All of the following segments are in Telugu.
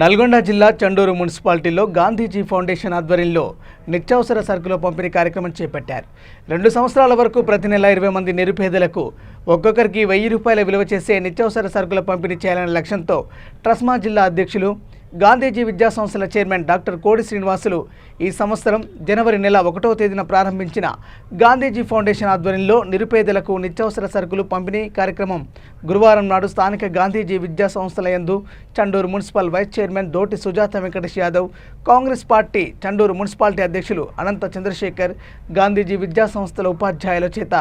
నల్గొండ జిల్లా చండూరు మున్సిపాలిటీలో గాంధీజీ ఫౌండేషన్ ఆధ్వర్యంలో నిత్యావసర సరుకుల పంపిణీ కార్యక్రమం చేపట్టారు. రెండు సంవత్సరాల వరకు ప్రతి నెల ఇరవై మంది నిరుపేదలకు ఒక్కొక్కరికి వెయ్యి రూపాయల విలువ చేసే నిత్యావసర సరుకుల పంపిణీ చేయాలనే లక్ష్యంతో ట్రస్మా జిల్లా అధ్యక్షులు గాంధీజీ విద్యా సంస్థల చైర్మన్ డాక్టర్ కోడి శ్రీనివాసులు ఈ సంవత్సరం జనవరి నెల ఒకటవ తేదీన ప్రారంభించిన గాంధీజీ ఫౌండేషన్ ఆధ్వర్యంలో నిరుపేదలకు నిత్యావసర సరుకులు పంపిణీ కార్యక్రమం గురువారం నాడు స్థానిక గాంధీజీ విద్యా సంస్థల యందు Chandur municipal vice chairman Doti Sujatha Venkatesh Yadav Congress party Chandur municipality అధ్యక్షులు అనంత చంద్రశేఖర్ గాంధీజీ విద్యా సంస్థల ఉపాధ్యాయుల చేత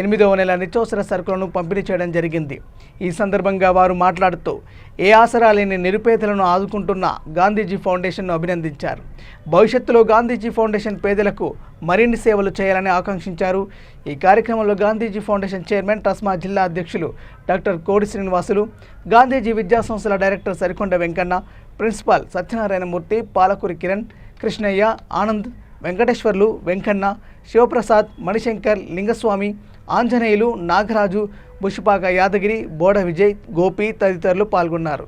ఎనిమిదవ నెల నిత్యావసర సరుకులను పంపిణీ చేయడం జరిగింది. ఈ సందర్భంగా వారు మాట్లాడుతూ ఏ ఆసరా లేని నిరుపేదలను ఆదుకుంటున్న గాంధీజీ ఫౌండేషన్ను అభినందించారు. భవిష్యత్తులో గాంధీజీ ఫౌండేషన్ పేదలకు మరిన్ని సేవలు చేయాలని ఆకాంక్షించారు. ఈ కార్యక్రమంలో గాంధీజీ ఫౌండేషన్ చైర్మన్ టస్మా జిల్లా అధ్యక్షులు డాక్టర్ కోడి శ్రీనివాసులు గాంధీజీ విద్యా సంస్థల డైరెక్టర్ సరికొండ వెంకన్న ప్రిన్సిపాల్ సత్యనారాయణమూర్తి పాలకూరి కిరణ్ కృష్ణయ్య ఆనంద్ వెంకటేశ్వర్లు వెంకన్న శివప్రసాద్ మణిశంకర్ లింగస్వామి ఆంజనేయులు నాగరాజు బుషిపాక యాదగిరి బోడ విజయ్ గోపి తదితరులు పాల్గొన్నారు.